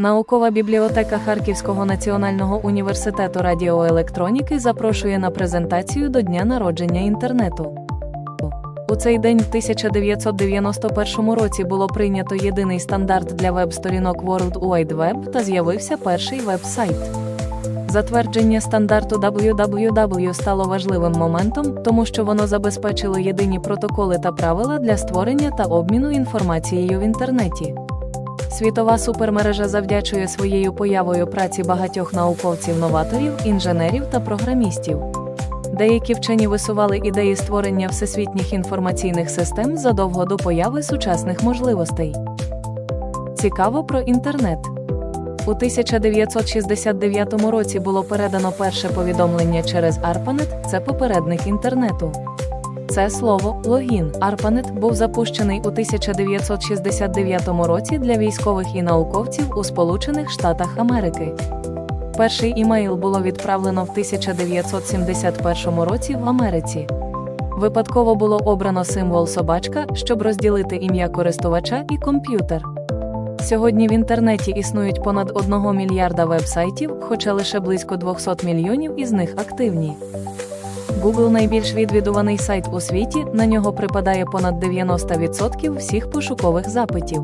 Наукова бібліотека Харківського національного університету радіоелектроніки запрошує на презентацію до дня народження інтернету. У цей день в 1991 році було прийнято єдиний стандарт для веб-сторінок World Wide Web та з'явився перший веб-сайт. Затвердження стандарту www стало важливим моментом, тому що воно забезпечило єдині протоколи та правила для створення та обміну інформацією в інтернеті. Світова супермережа завдячує своєю появою праці багатьох науковців-новаторів, інженерів та програмістів. Деякі вчені висували ідеї створення всесвітніх інформаційних систем задовго до появи сучасних можливостей. Цікаво про інтернет. У 1969 році було передано перше повідомлення через ARPANET, це попередник інтернету. Це слово логін ARPANET був запущений у 1969 році для військових і науковців у Сполучених Штатах Америки. Перший імейл було відправлено в 1971 році в Америці. Випадково було обрано символ собачка, щоб розділити ім'я користувача і комп'ютер. Сьогодні в інтернеті існують понад 1 мільярда веб-сайтів, хоча лише близько 200 мільйонів із них активні. Google найбільш відвідуваний сайт у світі, на нього припадає понад 90% всіх пошукових запитів.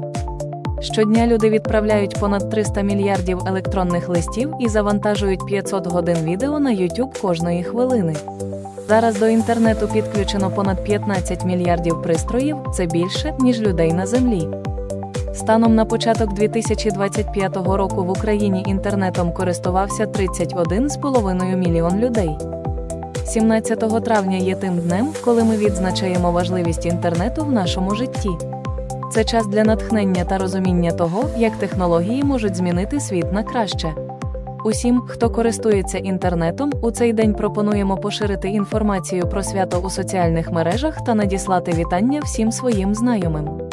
Щодня люди відправляють понад 300 мільярдів електронних листів і завантажують 500 годин відео на YouTube кожної хвилини. Зараз до інтернету підключено понад 15 мільярдів пристроїв, це більше, ніж людей на землі. Станом на початок 2025 року в Україні інтернетом користувався 31,5 мільйон людей. 17 травня є тим днем, коли ми відзначаємо важливість інтернету в нашому житті. Це час для натхнення та розуміння того, як технології можуть змінити світ на краще. Усім, хто користується інтернетом, у цей день пропонуємо поширити інформацію про свято у соціальних мережах та надіслати вітання всім своїм знайомим.